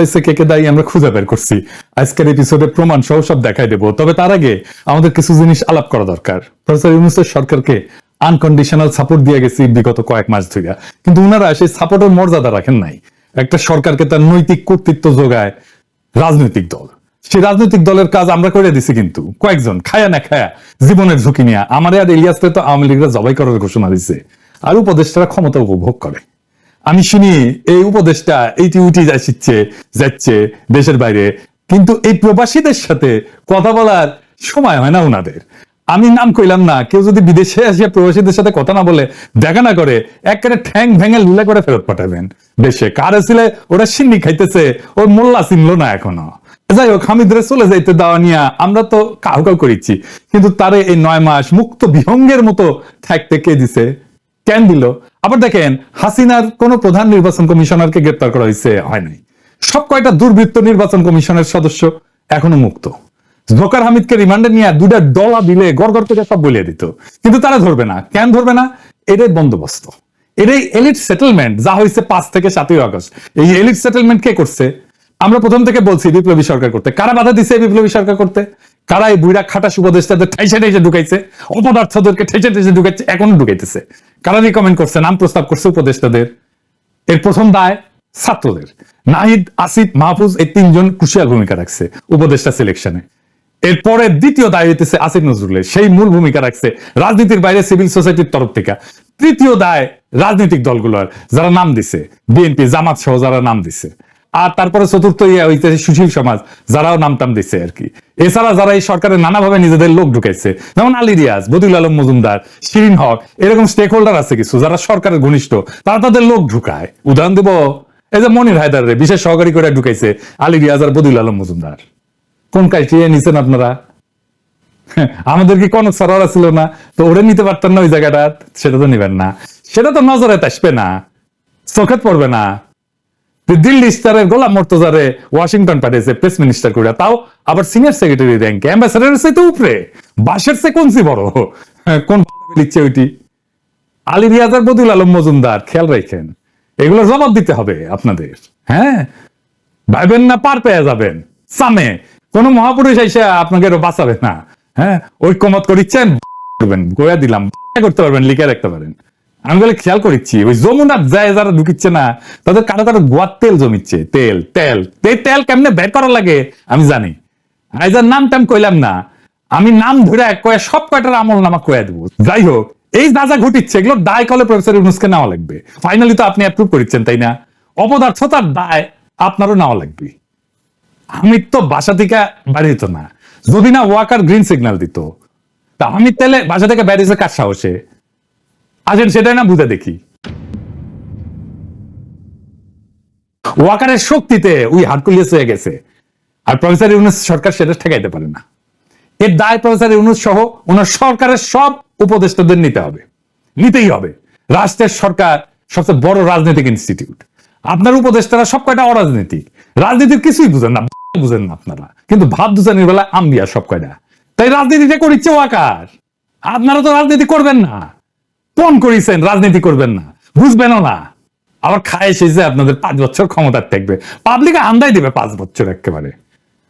পলাইছে কে কে দায়ী আমরা খুঁজে বের করছি। আজকের এপিসোডে প্রমাণ সহ সব দেখাই দেবো। তবে তার আগে আমাদের কিছু জিনিস আলাপ করা দরকার। প্রফেসর ইউনুসের সরকারকে আনকন্ডিশনাল সাপোর্ট দিয়ে গেছি বিগত কয়েক মাস ধরে কিন্তু উনারা সেই সাপোর্টের মর্যাদা রাখেন নাই। একটা সরকারকে তার নৈতিক কর্তৃত্ব যোগায় রাজনৈতিক দল। সেই রাজনৈতিক দলের কাজ আমরা করে দিছি কিন্তু। কয়েকজন, খায়া না খায়া, জীবনের ঝুঁকি নিয়ে। আমার আর ইলিয়াসকে তো আওয়ামী লীগরা জবাই করার ঘোষণা দিছে। আর উপদেষ্টারা ক্ষমতা উপভোগ করে। আমি শুনি এই উপদেশটা এইটি উঠি যাচ্ছে যাচ্ছে দেশের বাইরে। কিন্তু এই প্রবাসীদের সাথে কথা বলার সময় হয় না ওনাদের আমি নাম কইলাম না, কেউ যদি বিদেশে আসে প্রবাসীদের সাথে কথা না বলে, দেখা না করে, একেবারে ঠ্যাং ভেঙে লুলা করে ফেরত পাঠাবেন। দেশে কার ছিলে ওরা সিন্নি খাইতেছে, ওর মোল্লা চিনলো না এখনও। যাই হোক, হামিদরে চলে যাইতে দেওয়া নিয়ে আমরা তো কাউ কাউ করেছি কিন্তু তারে এই নয় মাস মুক্ত বিহঙ্গের মতো থাকতে কে দিছে? কেন দিল? আবার দেখেন, হাসিনার কোন প্রধান নির্বাচন কমিশনারকে গ্রেপ্তার করা হয়েছে, হয় নাই। সব কয়টা দুর্বৃত্ত নির্বাচন কমিশনের সদস্য এখনও মুক্ত। জোকার হামিদকে রিমান্ডে নিয়ে দুটা ডলা দিলে গড় গড় করে সব বলিয়ে দিত। কিন্তু তারা ধরবে না। কেন ধরবে না? এটাই বন্দোবস্ত। এটাই এলিট সেটেলমেন্ট যা হয়েছে পাঁচ থেকে সাতই আগস্ট। এই এলিট সেটেলমেন্ট কে করছে? আমরা প্রথম থেকে বলছি বিপ্লবী সরকার করতে। কারা বাধা দিছে বিপ্লবী সরকার করতে? কারা এই বুড়া খাটা উপদেষ্টাদের ঠাইসে ঠাইসে ঢুকাইছে, অপদার্থদেরকে ঠেসে ঠেসে ঢুকাইছে এখনও ঢুকাইতেছে। কারা রিকমেন্ড করছে, নাম প্রস্তাব করছে উপদেষ্টাদের। এর প্রথম দায় ছাত্রদের। নাহিদ, আসিফ, মাহফুজ, এই তিনজন ক্রুশিয়াল ভূমিকা রাখছে উপদেষ্টা সিলেকশনে এরপরে দ্বিতীয় দায় হইতেছে আসিফ নজরুলের, সেই মূল ভূমিকা রাখছে রাজনীতির বাইরে সিভিল সোসাইটির তরফ থেকে। তৃতীয় দায় রাজনৈতিক দলগুলোর, যারা নাম দিছে, বিএনপি, জামাত সহ যারা নাম দিছে। আর তারপরে চতুর্থ ইয়ে হইতেছে সুশীল সমাজ, যারাও নাম টাম দিছে আর কি। এছাড়া যারা এই সরকারের নানাভাবে নিজেদের লোক ঢুকাইছে, যেমন আলী রিয়াজ, বদিউল আলম মজুমদার, শিরিন হক, এরকম স্টেক হোল্ডার আছে কিছু যারা সরকারের ঘনিষ্ঠ, তারা তাদের লোক ঢুকায়। উদাহরণ দেব, এই যে মনির হায়দার রে, বিশেষ সহকারী করে ঢুকাইছে আলী রিয়াজ আর বদিউল আলম মজুমদার। কোন ক্রাইটেরিয়া নিছেন আপনারা? আমাদের কি কোনো সরারা ছিল না? তো ওরে নিতে পারতেন না ওই জায়গাটা, সেটা তো নিবেন না। সেটা তো নজরে আসবে না, চোখে পড়বে না। দিল্লি স্টারের গোলাম মর্তজারে ওয়াশিংটন পাঠিয়েছে প্রেস মিনিস্টার করে তাও আবার সিনিয়র সেক্রেটারি র্যাঙ্কে অ্যাম্বাসাডারের সাথে উপরে। বাসের সে কোন সি বড়? হ্যাঁ, কোন লিখছে ওইটি? আলী রিয়াজার বদুল আলম মজুমদার খেয়াল রাখেন। এগুলো জবাব দিতে হবে আপনাদের। হ্যাঁ? ভাইবেন না পার পেয়ে যাবেন। সামে কোন মহাপুরুষ এসে আপনাকে বাঁচাবে না। হ্যাঁ? ঐক্যমত করিচ্ছেন করবেন গোয়া দিলাম। করতে পারবেন লিখে রাখতে পারেন। আমি বলে খেয়াল করিচ্ছি ওই যমুনার যায় যারা ঢুকিচ্ছে না, তাদের কারও কারও গোয়ার তেল জমিচ্ছে। তেল তেল এই তেল কেমনে বের করা লাগে, আমি জানি। আইজার নাম টাম কইলাম না, আমি নাম ধরে কয়ে সব কয়টার আমল নামা কয়ে দেবো। যাই হোক, এই যা যা ঘটিচ্ছে, এগুলো দায় কলে প্রফেসর ইউনুসকে নেওয়া লাগবে। ফাইনালি তো আপনি অ্যাপ্রুভ করিচ্ছেন তাই না? অপদার্থতার দায় আপনারও নেওয়া লাগবে। আমি তো বাসা থেকে বাড়িত না। যদি না ওয়াকার গ্রিন সিগন্যাল দিত। তা আমি তাহলে বাসা থেকে বেরিয়েছে কার সাহসে? আসেন সেটাই না, বুঝে দেখি। ওয়াকারের শক্তিতে ওই হাটকুলিয়াস হয়ে গেছে। আর প্রফেসর ইউনুস সরকার সেটা ঠেকাইতে পারে না। এর দায় প্রফেসর ইউনুস সহ ওনার সরকারের সব উপদেষ্টাদের নিতে হবে। নিতেই হবে। রাষ্ট্রের সরকার সবচেয়ে বড় রাজনৈতিক ইনস্টিটিউট আপনার উপদেষ্টারা সব কয়টা অরাজনৈতিক? রাজনীতির কিছুই বুঝেন না বুঝেন না আপনারা। কিন্তু ভাব দুজনের বেলা আম্বিয়া সব কয়টা। তাই রাজনীতিটা করিচ্ছে ওয়াকার। আপনারা তো রাজনীতি করবেন না। ফোন করেছেন? রাজনীতি করবেন না। বুঝবেনও না। আবার খায় এসেছে আপনাদের পাঁচ বছর ক্ষমতার থাকবে। পাবলিকে আন্দাই দিবে পাঁচ বছর একেবারে।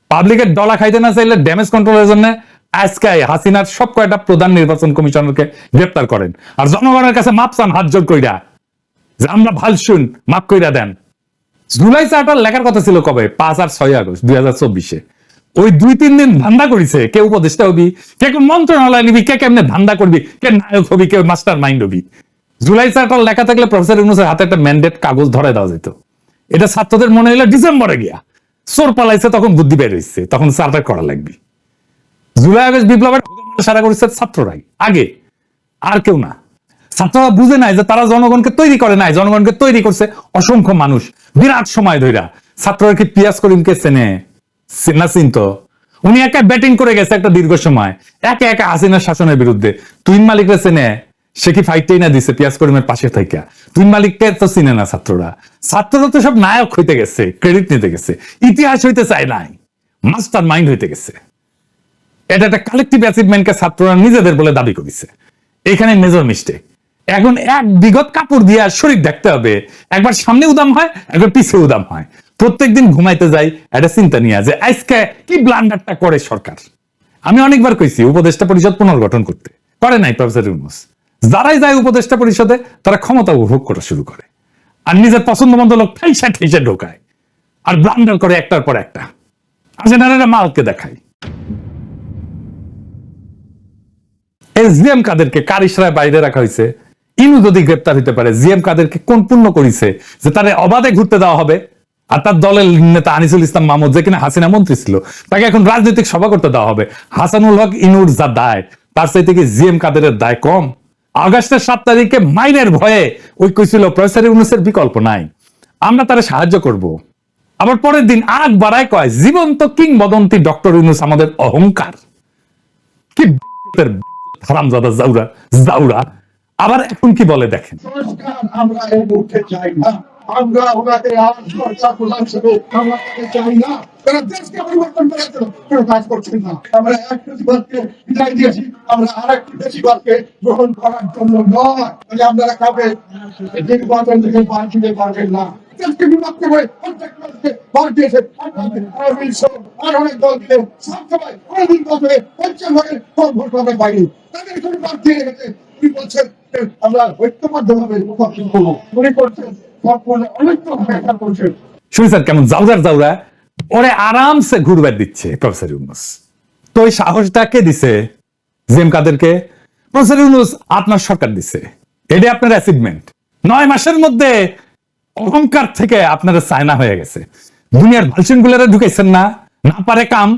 পাবলিকের ডলা খাইতে না চাইলে ড্যামেজ কন্ট্রোলের জন্য আজকে হাসিনার সব কয়টা প্রধান নির্বাচন কমিশনারকে গ্রেপ্তার করেন। আর জনগণের কাছে মাপ চান হাত জোর কইরা। যে আমরা ভালো শুন মাপ কইরা দেন। জুলাই চার্টার লেখার কথা ছিল কবে? পাঁচ আর ছয় আগস্ট, দুই হাজার চব্বিশে। ওই দুই, তিন দিন ধান্দা করিছে। কে উপদেষ্টা হবি, কে মন্ত্রণালয় নিবি, কে কেমনে ধান্দা করবি, কে নায়ক হবি, কে মাস্টার মাইন্ড হবি। জুলাই চার্টার লেখা থাকলে প্রফেসর ইউনুসের হাতে একটা ম্যান্ডেট কাগজ ধরে দেওয়া যেত। এটা ছাত্রদের মনে হইল ডিসেম্বরে গিয়া। চোর পালাইছে, তখন বুদ্ধি বের হয়েছে তখন চার্টার করা লাগবে। জুলাই, আগস্ট বিপ্লবের সারা করেছে ছাত্ররাই, আগে। আর কেউ না। ছাত্ররা বুঝে নাই যে তারা জনগণকে তৈরি করে নাই, জনগণকে তৈরি করছে অসংখ্য মানুষ। বিরাট সময় ধইরা। ছাত্ররা কি পিয়াস করিমকে চেনে? উনি একা ব্যাটিং করে গেছে একটা দীর্ঘ সময়। একে একা হাসিনার শাসনের বিরুদ্ধে। তুইন সে কি ফাইটটাই না দিছে পিয়াস করিমের পাশে মালিককে তো না ছাত্ররা। ছাত্ররা তো সব নায়ক হইতে গেছে ক্রেডিট নিতে গেছে। ইতিহাস হইতে চায় নাই মাস্টার মাইন্ড হইতে গেছে। এটা একটা কালেকটিভ অ্যাচিভমেন্টকে ছাত্ররা নিজেদের বলে দাবি করেছে। এখানে মেজর মিস্টেক এখন এক বিগত কাপড় দিয়ে শরীর দেখতে হবে। একবার সামনে উদাম হয়, একবার পিছে উদাম হয়। প্রত্যেকদিন ঘুমাইতে যাই, একটা চিন্তা নিয়ে যে আজকে কি ব্লান্ডারটা করে সরকার? আমি অনেকবার কইছি, উপদেষ্টা পরিষদ পুনর্গঠন করতে। করে নাই প্রফেসর ইউনুস। যারাই যায় উপদেষ্টা পরিষদে, তারা ক্ষমতা উপভোগ করা শুরু করে। আর নিজের পছন্দ মতো লোক ঠাইসা ঠাইসা ঢোকায়। আর ব্লান্ডার করে একটার পর একটা। জেনারেল মালকে দেখায়। এসডিএম কাদেরকে কার বাইরে রাখা হয়েছে ইনু যদি গ্রেপ্তার হইতে পারে জিএম কাদেরকে কোন পূর্ণ করিছে? যে তারে অবাধে ঘুরতে দেওয়া হবে? আর তার দলের নেতা আনিসুল ইসলাম মাহমুদ, যে কিনা হাসিনা মন্ত্রী ছিল, তাকে এখন রাজনৈতিক সভা করতে দেওয়া হবে। হাসানুল হক ইনুর যা দায়, তার চাইতে কি জিএম কাদেরের দায় কম? আগস্টের সাত তারিখে মাইনের ভয়ে ওই কইছিল প্রফেসর ইউনুসের বিকল্প নাই। আমরা তারা সাহায্য করব। আবার পরের দিন আগ বাড়ায় কয়, জীবন্ত কিংবদন্তি ডক্টর ইউনুস আমাদের অহংকার। কি হারামজাদা জাউরা জাউরা। আবার এখন কি বলে দেখেন? আমরা এই মুহূর্তে চাই না আমরা ওনাকে আর সরকার প্রধান হিসেবে আমরা তাকে চাই না তারা দেশকে পরিবর্তন করার জন্য কোনো কাজ করছেন না আমরা এক প্রতিবাদকে বিদায় দিয়েছি আমরা আর একটি বেশিবাদকে গ্রহণ করার জন্য নয় তাহলে আপনারা কাউকে নির্বাচন থেকে বার দিতে পারবেন না দেশকে বিভক্ত করে প্রত্যেক মানুষকে বার দিয়েছে আর অনেক দল দিলে সবসময় অনেকদিন বছরে পঞ্চাশ ভাগের কম ভোট পাবে বাইরে তাদের কোনো বার দিয়ে গেছে বলছেন, আমরা করব। মনে করছেন। করছেন কেমন জাউরা ওরে আরামসে ঘুরবার দিচ্ছে প্রফেসর ইউনুস। তো ওই সাহসটা কে দিছে? জিএম কাদেরকে? প্রফেসর ইউনুস, আপনার সরকার দিছে। এটা আপনার অ্যাচিভমেন্ট নয় মাসের মধ্যে অহংকার থেকে আপনার চায়না হয়ে গেছে। দুনিয়ার ভালসিন গুলারে ঢুকাইছেন না না পারে কাম,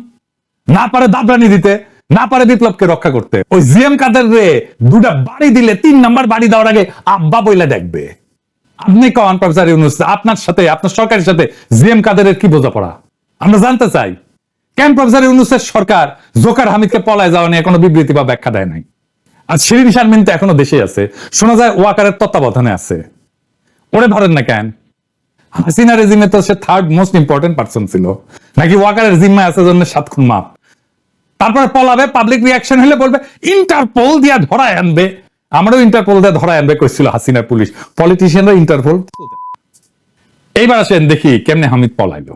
না পারে দাবরানি দিতে। না পারে বিপ্লবকে রক্ষা করতে। ওই জিএম কাদের রে, দুটা বাড়ি দিলে, তিন নাম্বার বাড়ি দেওয়ার আগে আব্বা বইলা দেখবে। আপনি কন, প্রফেসর ইউনুস? আপনার সাথে, আপনার সরকারের সাথে জিএম কাদেরের কি বোঝাপড়া? আমরা জানতে চাই, কেন প্রফেসর ইউনুসের সরকার জোকার হামিদকে পলায় যাওয়া নিয়ে কোনো বিবৃতি বা ব্যাখ্যা দেয় নাই? আর শিরিন শারমিন তো এখনও দেশে আছে। শোনা যায় ওয়াকারের তত্ত্বাবধানে আছে। ওরে ধরেন না কেন? হাসিনা রেজিমে তো সে থার্ড মোস্ট ইম্পর্টেন্ট পার্সন ছিল। নাকি ওয়াকারের জিম্মায় আছে জন্য সাত খুন মাপ? তারপরে পলাবে পাবলিক রিয়াকশন হলে বলবে ইন্টারপোল দিয়া ধরায় আনবে। আমারও ইন্টারপোল দিয়ে ধরায় আনবে কইছিল হাসিনা পুলিশ। পলিটিশিয়ানরা ইন্টারপোল এইবার আসেন দেখি কেমনে হামিদ পলাইলো।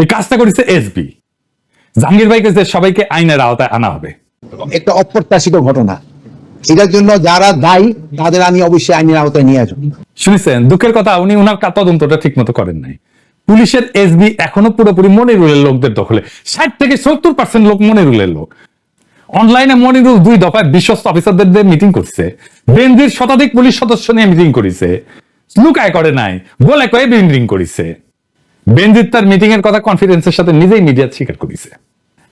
এই কাজটা করেছে এসবি জাহাঙ্গীর ভাই কেছে সবাইকে আইনের আওতায় আনা হবে। একটা অপ্রত্যাশিত ঘটনা। এটার জন্য যারা দায়ী তাদের আমি অবশ্যই আইনের আওতায় নিয়ে আসব। শুনেছেন দুঃখের কথা উনি উনার তদন্তটা ঠিক মতো করেন নাই। পুলিশের এসবি এখনও পুরোপুরি মনিরুলের লোকদের দখলে। ষাট থেকে সত্তর পার্সেন্ট লোক মনিরুলের লোক। অনলাইনে মনিরুল দুই দফায় বিশ্বস্ত অফিসারদের মিটিং করছে। বেনজির শতাধিক পুলিশ সদস্য নিয়ে মিটিং করেছে। লুকায় করে নাই বলে কয়ে মিটিং করেছে। বেনজির তার মিটিং এর কথা কনফিডেন্সের সাথে নিজেই মিডিয়া স্বীকার করেছে।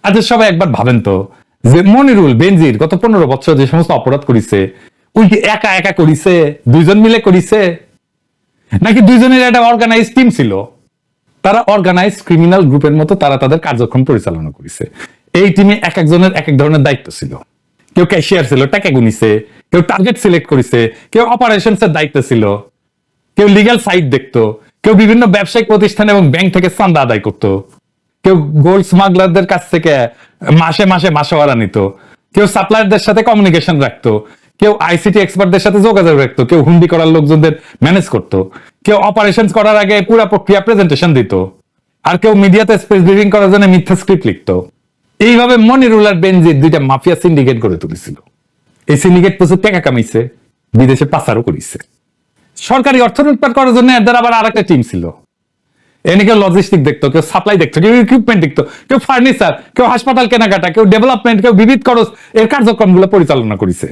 আচ্ছা সবাই একবার ভাবেন তো, যে মনিরুল বেনজির গত পনেরো বছর যে সমস্ত অপরাধ করেছে ওই কি একা একা করিছে, দুইজন মিলে করিছে? নাকি দুইজনের একটা অর্গানাইজ টিম ছিল? তারা অর্গানাইজ ক্রিমিনাল গ্রুপের মতো তারা তাদের কার্যক্রম পরিচালনা করেছে। এই টিমে এক একজনের এক এক ধরনের দায়িত্ব ছিল। কেউ ক্যাশিয়ার ছিল, টাকা গুনিছে, কেউ টার্গেট সিলেক্ট করেছে, কেউ অপারেশনস এর দায়িত্ব ছিল, কেউ লিগ্যাল সাইট দেখতো, কেউ বিভিন্ন ব্যবসায়িক প্রতিষ্ঠান এবং ব্যাংক থেকে চান্দা আদায় করতো, কেউ গোল্ড স্মাগলারদের কাছ থেকে মাসে মাসে মাসে মাসোয়ারা নিত, কেউ সাপ্লায়ারদের সাথে কমিউনিকেশন রাখতো কেউ আইসিটি এক্সপার্টদের সাথে যোগাযোগ রাখতো, কেউ হুন্ডি করার লোকজনদের ম্যানেজ করতো, কেউ অপারেশন করার আগে পুরো প্রক্রিয়া প্রেজেন্টেশন দিত, আর কেউ মিডিয়াতে স্পেস ব্রিফিং করার জন্য মিথ্যা স্ক্রিপ্ট লিখতো। এইভাবে মনিরুল আর বেনজির দুইটা মাফিয়া সিন্ডিকেট গড়ে তুলেছিল। এই সিন্ডিকেট প্রচুর টাকা কামাইছে, বিদেশে পাচারও করিছে। সরকারি অর্থ লুটপাট করার জন্য এদের আবার আরেকটা টিম ছিল। এনে কেউ লজিস্টিক দেখতো, কেউ সাপ্লাই দেখতো, কেউ ইকুইপমেন্ট দেখতো, কেউ ফার্নিচার কেউ হাসপাতাল কেনাকাটা, কেউ ডেভেলপমেন্ট কেউ বিবিধ খরচ, এর কার্যক্রমগুলো পরিচালনা করেছে।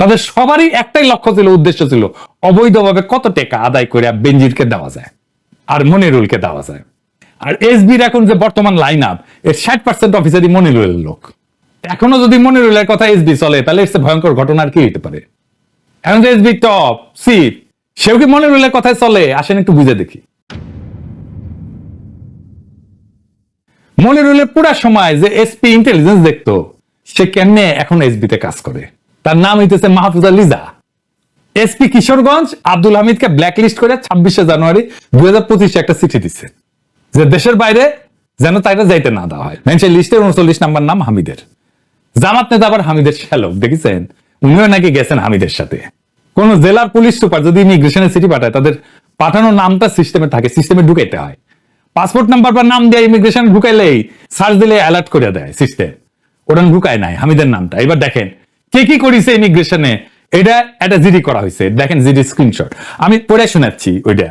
তাদের সবারই একটাই লক্ষ্য ছিল, উদ্দেশ্য ছিল অবৈধভাবে কত টাকা আদায় করে বেঞ্জিরকে দেওয়া যায় আর মনিরুলকে দেওয়া যায়। আর এসবির এখন যে বর্তমান লাইন আপ এর ষাট পার্সেন্ট অফিসারই মনিরুলের লোক। এখনও যদি মনিরুলের কথা এসবি চলে, তাহলে এর ভয়ঙ্কর ঘটনা আর কি হতে পারে? এখন যে এসবি টপ সিট সেও কি মনিরুলের কথায় চলে? আসেন একটু বুঝে দেখি। মনিরুলের পুরা সময় যে এসপি ইন্টেলিজেন্স দেখতো, সে কেমনে এখন এসবিতে কাজ করে? তার নাম হইতেছে মাহফুজা লিজা। এসপি কিশোরগঞ্জ আব্দুল হামিদকে ব্ল্যাকলিস্ট করে ছাব্বিশে জানুয়ারি দুই হাজার পঁচিশে একটা চিঠি দিচ্ছে যে দেশের বাইরে যেন তাইটা যাইতে না দেওয়া হয়। সেই লিস্টের উনচল্লিশ নাম্বার নাম হামিদের। জামাত নেতা আবার হামিদের শ্যালক, দেখেছেন? উনিও নাকি গেছেন হামিদের সাথে। কোন জেলার পুলিশ সুপার যদি ইমিগ্রেশনের সিটি পাঠায়, তাদের পাঠানোর নামটা সিস্টেমে থাকে সিস্টেমে ঢুকাইতে হয়। পাসপোর্ট নাম্বার বা নাম দিয়ে ইমিগ্রেশন ঢুকাইলেই সার্চ দিলে অ্যালার্ট করে দেয় সিস্টেম ওটা ঢুকায় নাই, হামিদের নামটা। এবার দেখেন কে কি করেছে ইমিগ্রেশনে এটা একটা জিডি করা হয়েছে দেখেন জিডি স্ক্রিনশট আমি পড়ে শোনাচ্ছি ওইটা।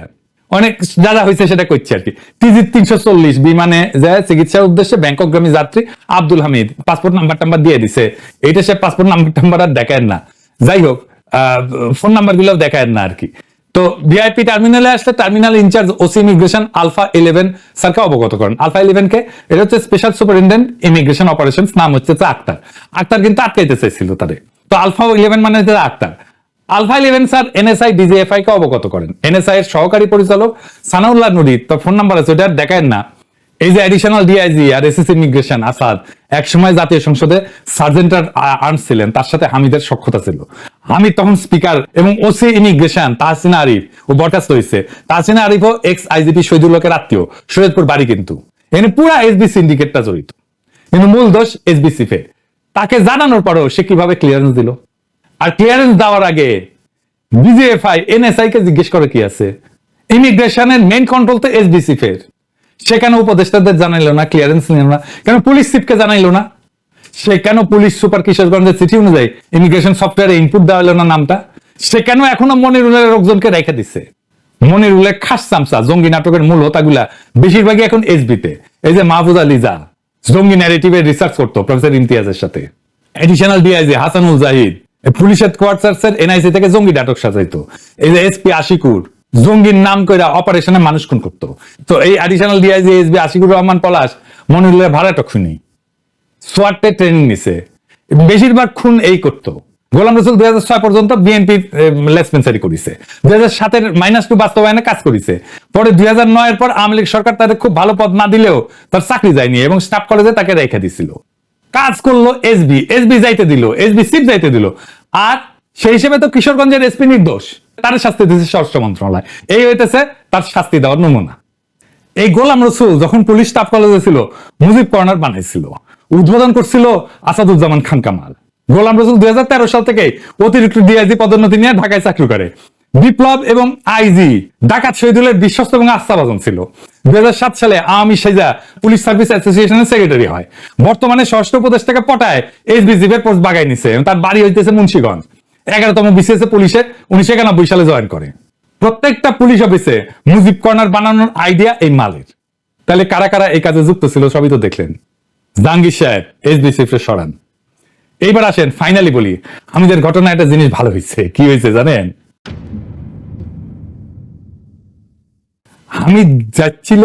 অনেক যা যা হয়েছে সেটা করছি আর কি। টিজি তিনশো চল্লিশ, বিমানে যায় চিকিৎসার উদ্দেশ্যে ব্যাংককগামী যাত্রী আব্দুল হামিদ পাসপোর্ট নাম্বার টাম্বার দিয়ে দিছে। এটা সে পাসপোর্ট নাম্বার টাম্বার আর দেখেন না। যাই হোক ফোন নাম্বারগুলো দেখায় না আর কি। তো ভিআইপি টার্মিনালে আসলে terminal incharge OC immigration alpha eleven স্যারকে অবগত করেন। আলফা কে, এটা হচ্ছে স্পেশাল সুপারিনটেন্ডেন্ট ইমিগ্রেশন অপারেশন নাম হচ্ছে আক্তার। আক্তার কিন্তু আটকাইতে চাইছিল তাদের তো আলফা ইলেভেন মানে হচ্ছে Akhtar. Alpha eleven sir NSI DGFI কে অবগত করেন। এনএসআই এর সহকারী পরিচালক সানাউল্লাহ নুরি তো ফোন নাম্বার আছে ওটা দেখায় না। এই যে অ্যাডিশনাল ডিআইজি আর এসএস ইমিগ্রেশন আসাদ একসময় জাতীয় সংসদে সার্জেন্টার আর্মস ছিলেন, তার সাথে হামিদের সক্ষতা ছিল। হামিদ তখন স্পিকার এবং ওসি ইমিগ্রেশন তাহসিনা আরিফ ও বরখাস্ত হয়েছে তাহসিনা আরিফ ও এক্স আইজিপি শহীদুল্লাহের আত্মীয় সৈয়দপুর বাড়ি কিন্তু। এখানে পুরা এসবি সিন্ডিকেটটা জড়িত। কিন্তু মূল দোষ এসবিসি ফে তাকে জানানোর পরেও সে কীভাবে ক্লিয়ারেন্স দিল? আর ক্লিয়ারেন্স দেওয়ার আগে বিজিএফআই এনএসআই কে জিজ্ঞেস করে কি আছে? ইমিগ্রেশনের মেইন কন্ট্রোল তো এসবিসি ফের সে কেন উপদেষ্টাদের জানাইলো না ক্লিয়ারেন্স নিল না। কেন পুলিশ চিফকে জানাইলো না? সে পুলিশ সুপার কিশোরগঞ্জের চিঠি অনুযায়ী ইমিগ্রেশন সফটওয়্যারে ইনপুট দেওয়া না নামটা। সে কেন এখনও মনিরুলের লোকজনকে রেখে দিচ্ছে মনিরুলের খাস চামচা জঙ্গি নাটকের মূল হোতাগুলা বেশিরভাগই এখন এসবিতে এই যে মাহফুজ আলী যা, জঙ্গি ন্যারেটিভের রিসার্চ করতো প্রফেসর ইমতিয়াজের সাথে। Additional DIG Hasanul Zahid police হেডকোয়ার্টার্সের NIC থেকে জঙ্গি নাটক সাজাইতো। এই যে এসপি আশিকুর জঙ্গির নাম করে অপারেশনে মানুষ খুন করতো। তো এই additional DIG SB Ashiqur Rahman Palash মনিরুলের ভাড়াটা খুনি। সোয়াটে ট্রেনিং নিছে। বেশিরভাগ খুন এই করতো। গোলাম রসুল দুই হাজার ছয় পর্যন্ত বিএনপি লেসপেন্সারি করেছে। দুই হাজার সাতের মাইনাস টু বাস্তবায়নে কাজ করেছে। পরে দুই হাজার নয়ের পর আওয়ামী লীগ সরকার তাদের খুব ভালো পদ না দিলেও তার চাকরি যায়নি এবং স্টাফ কলেজে তাকে রেখে দিছিল। কাজ করল এসবি এসবি যাইতে দিল এসবি সিপ যাইতে দিল। আর সেই হিসেবে তো কিশোরগঞ্জের এসপি নির্দোষ। তার শাস্তি দিচ্ছে স্বরাষ্ট্র মন্ত্রণালয়। এই হইতেছে তার শাস্তি দেওয়ার নমুনা। এই গোলাম রসুল যখন পুলিশ স্টাফ কলেজে ছিল, মুজিব কর্নার বানাইছিল, উদ্বোধন করছিল আসাদুজ্জামান খান কামাল। গোলাম রসুল দুই সাল থেকে অতিরিক্ত ডিআইজি পদোন্নতি নিয়ে ঢাকায় চাকরি করে। বিপ্লব এবং আইজি, ডাকাত শহীদুলের বিশ্বস্ত এবং আস্থাভাজন ছিল। দুই সাত সালে আওয়ামী সেজা পুলিশ সার্ভিস অ্যাসোসিয়েশনের সেক্রেটারি হয়। বর্তমানে ষষ্ঠ উপদেষ্টাকে পটায় এসবিজিবের পোস্ট বাগাই নিছে তার বাড়ি হইতেছে মুন্সিগঞ্জ। এগারোতম বিসিএস পুলিশে উনিশশো একানব্বই সালে জয়েন করে। প্রত্যেকটা পুলিশ অফিসে মুজিব কর্নার বানানোর আইডিয়া এই মালের। তাহলে কারা কারা এই কাজে যুক্ত ছিল সবই তো দেখলেন। জাহাঙ্গীর সাহেব এসবিসি সরান। এইবার আসেন ফাইনালি বলি, আমাদের ঘটনা একটা জিনিস ভালো হয়েছে। কি হয়েছে জানেন? হামিদ যাচ্ছিল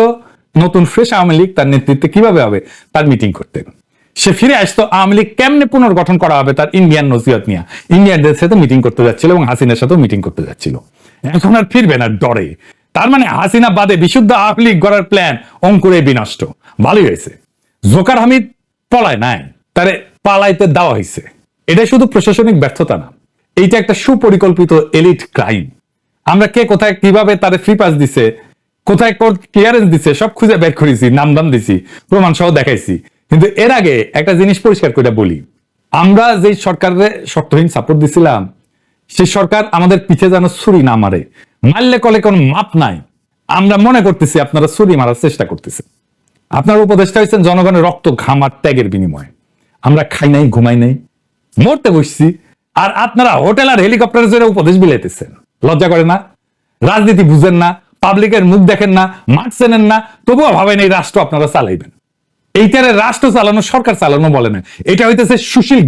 নতুন ফ্রেশ আওয়ামী লীগ তার নেতৃত্বে কীভাবে হবে? তার মিটিং করতে সে ফিরে আসতো আওয়ামী লীগ কেমনে পুনর্গঠন করা হবে তার ইন্ডিয়ান নসিহত নিয়ে। ইন্ডিয়ানদের সাথে মিটিং করতে যাচ্ছিল এবং হাসিনার সাথেও মিটিং করতে যাচ্ছিল। এখন আর ফিরবে না, ডরে। তার মানে হাসিনা বাদে বিশুদ্ধ আওয়ামী লীগ গড়ার প্ল্যান অঙ্কুরে বিনষ্ট। ভালোই হয়েছে। জোকার হামিদ পলায় নাই, তারে পালাইতে দেওয়া হয়েছে। এটা শুধু প্রশাসনিক ব্যর্থতা না, এইটা একটা সুপরিকল্পিত এলিট ক্রাইম আমরা কে কোথায় কীভাবে তারে ফ্রি পাস দিছে, কোথায় কোর্ট ক্লিয়ারেন্স দিছে, সব খুঁজে বের করেছি নাম দাম দিছি প্রমাণ সহ দেখাইছি। কিন্তু এর আগে একটা জিনিস পরিষ্কার করে বলি। আমরা যে সরকারের শর্তহীন সাপোর্ট দিছিলাম, সেই সরকার আমাদের পিছে যেন ছুরি না মারে। মারলে কলে কোনো মাপ নাই। আমরা মনে করতেছি আপনারা ছুরি মারার চেষ্টা করতেছে আপনার উপদেষ্টা হয়েছেন জনগণের রক্ত ঘাম আর ত্যাগের বিনিময়ে। আমরা খাই নাই, ঘুমাই নাই, মরতে বসছি। আর আপনারা হোটেল আর হেলিকপ্টারের জন্য উপদেশ বিলাইতেছেন। লজ্জা করে না? রাজনীতি বুঝেন না? পাবলিকের মুখ দেখেন না? মাঠ চেনেন না? তবুও ভাবেন এই রাষ্ট্র আপনারা চালাইবেন। এইটারে রাষ্ট্র চালানো সরকার চালানো বলে না। এটা হইতেছে সুশীল